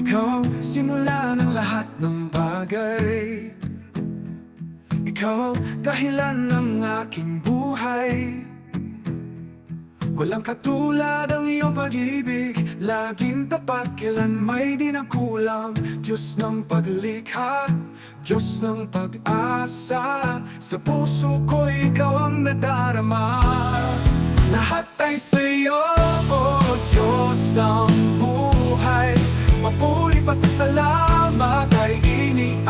Ikaw ang simula ng lahat ng bagay. Ikaw ang dahilan ng aking buhay. Walang katulad ang iyong pag-ibig. Laging tapat, kailan may di na kulang. Diyos ng paglikha, Diyos ng pag-asa. Sa puso ko ikaw ang nadarama. Lahat ay sa'yo, O Diyos ng buhay Papuri pa sa salamat ay iniaalay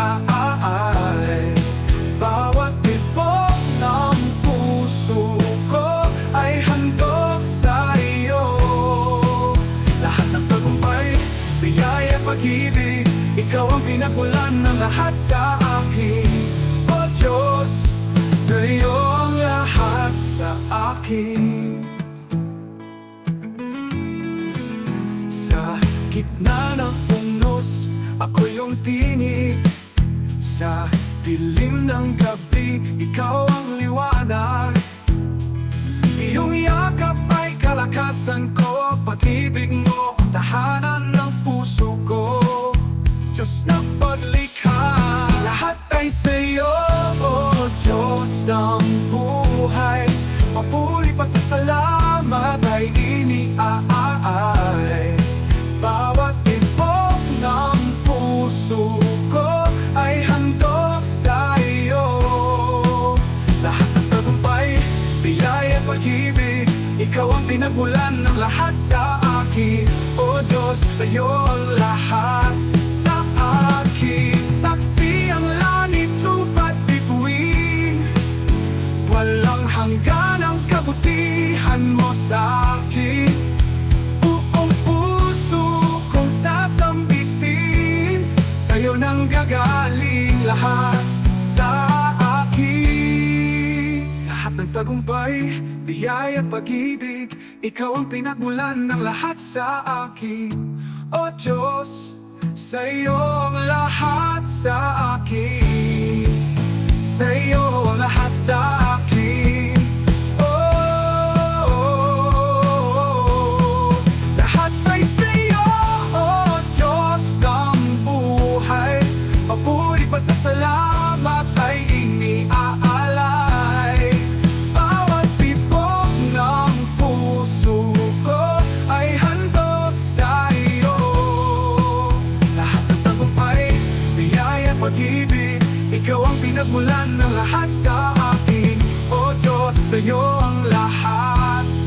Bawat tibok ng puso ko ay handog sa iyo. Lahat ng tagumpay, biyaya pag-ibig Ikaw ang pinagmulan ng lahat sa akin. O Diyos, sa iyo ang lahat sa akin gitna ng punos, ako yung tinig. Sa dilim ng gabi, ikaw ang liwanag. Iyong yakap ay kalakasan ko Pag-ibig mo, pag-ibig. Ikaw ang pinagmulan ng lahat sa akin. O Diyos, sa'yo ang lahat. Sa akin Saksi ang langit, lupa't bituin. Walang hanggan ang kabutihan mo sa akin tagumpay, biyaya at pag-ibig. Ikaw ang pinagmulan ng lahat sa akin. O Diyos, sa'yo ang lahat pinagmulan ng lahat sa akin. O Diyos, sa'yo ang lahat.